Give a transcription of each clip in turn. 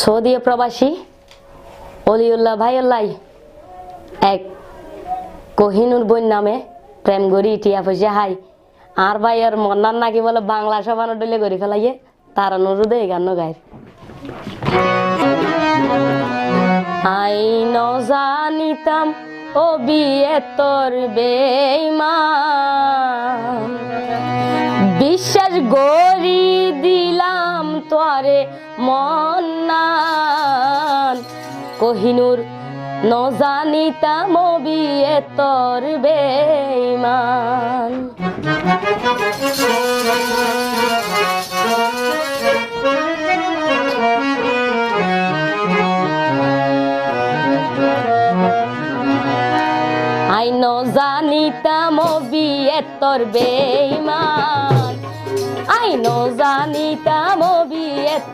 Saudi প্রবাসী অলিউল্লাহ ভাইউল্লাই এক কহিনুর বই নামে প্রেম গড়ি টিয়া পয়সা হাই। আর ভাইয়ের মন্নার নাকি বলে বাংলা সবানো ডলে করে ফেলাইয়ে, তার অনুরোধে এই গান গায়। আই জানিতাম ও বিয়ে তোর বেইমান বিশ্বাস গড়ি দিলাম তোরে মন্নান কহিনুর ন জানিতাম ও বিয়ে তোর বেইমান। আই ন জানিতাম ও বেইমান। আই ন জানিতাম ও বিয়ে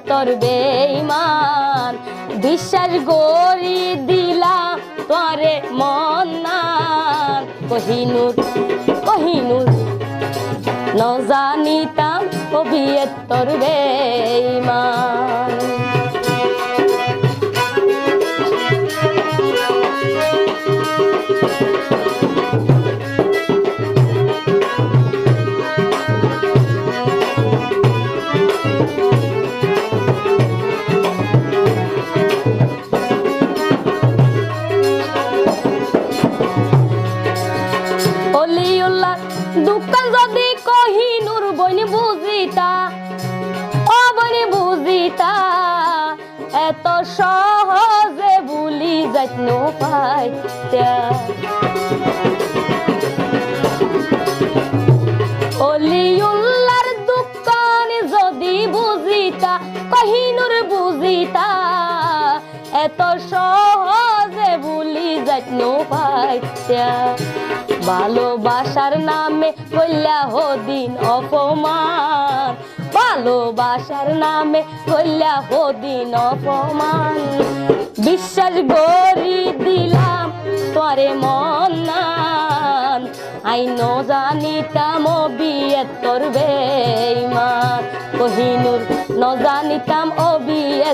তোর বেইমান বিশ্বাস গড়ি দিলা তোরে মন্নান কহিনুর কহিনুর নজানিতাম বিয়ে তোর বেইমান দোকান যদি কহিনুর বইনি বুঝিতা ও বইনি বুঝিতা এত সহজে বুলি যাইত পাইতা। ভালোবাসার নামে কইলা হদিন অপমান। ভালোবাসার নামে কইলা হদিন অপমান। বিশ্বাস গড়ি দিলাম তোরে মন্নান আই ন জানিতাম ও বিয়ে তোর বেইমান কহিনুর, ন জানিতাম ও বিয়ে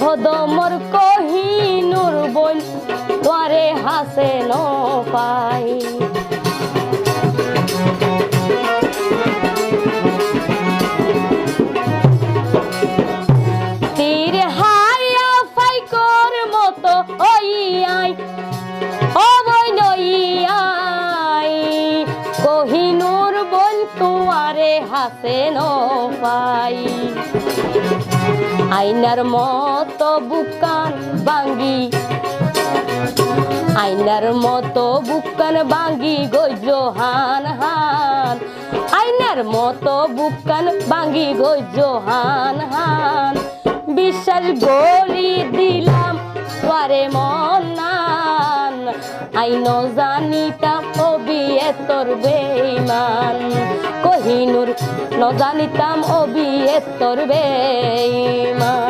হদমর কহিনুর বই তোরে হাসে ন পাই। কহিনুর বল তুয়ারে হাসে ন পাই। আইনার মতো বুকান বাঙ্গি আইনার মতো বুকান বাঙ্গি গৈজ হান হান। আইনার মতো বুকান বাঙ্গি গৈজ হান হান। বিশ্বাস গড়ি দিলাম তোরে মনান। আইন জানিতাম, ও তোর বেইমান কহিনুর নজানিতাম অবিয়ে তোর বেইমান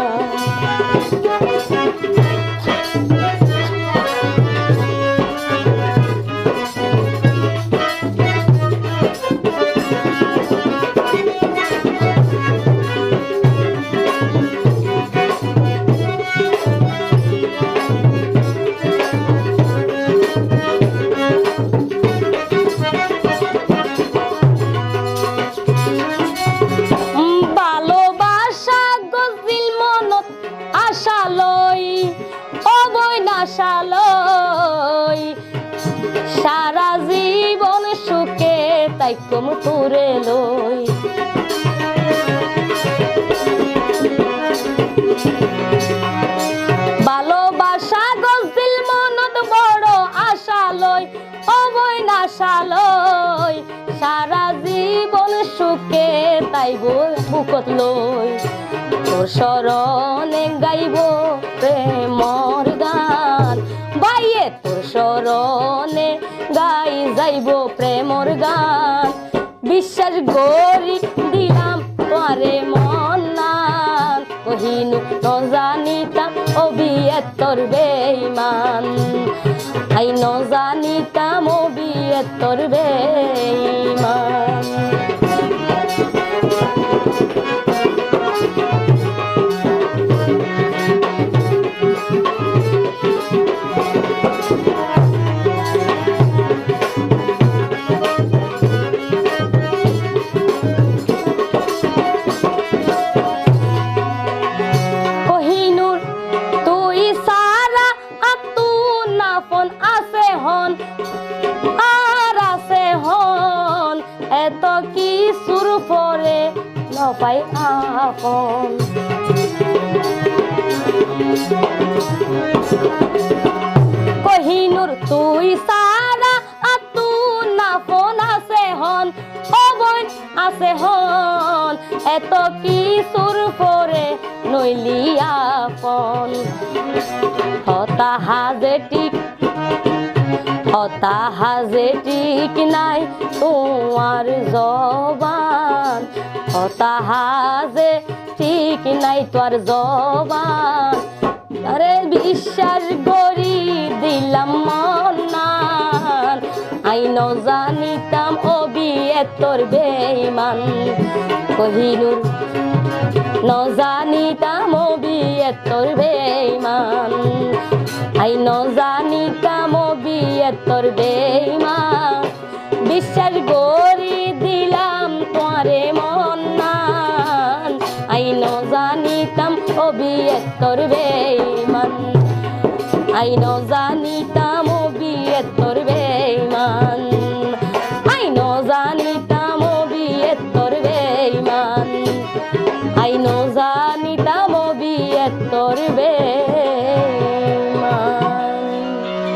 নাশা সারা জীবন সুখে তাই কম তুরে লই। ভালোবাসা গজিল মনত বড় আশা লই অবৈ না আশা লই সারা জীবন সুখে তাইব বুকত লই। তোর স্মরণে গাইব গাই যাইব প্রেমর গান। বিশ্বাস গরি দিলাম তোমারে মন নাম কহিনু নজানিতাম অবিয়ে তোর বেইমান আই নজানিতাম অবিয়ে তোর বেইমান নপাই আপন। কহিনুর তুই সারা আতু না ফোন আছে হন, ও বোন আছে হন, এত কি সুর পরে নইলি আপন। হতা হাজে টিক ঠিক নাই তোমার জবান। হতা হাজে, ঠিক নাই তোর জবান। আরে বিশ্বাস করি দিলাম মনান। আই ন জানিতাম অবিয়ে তোর বেইমান কহিনুর, ন জানিতাম তোর বেইমান আই ন জানিতাম অবিয়ে তোর বেইমান বিশ্বাস করি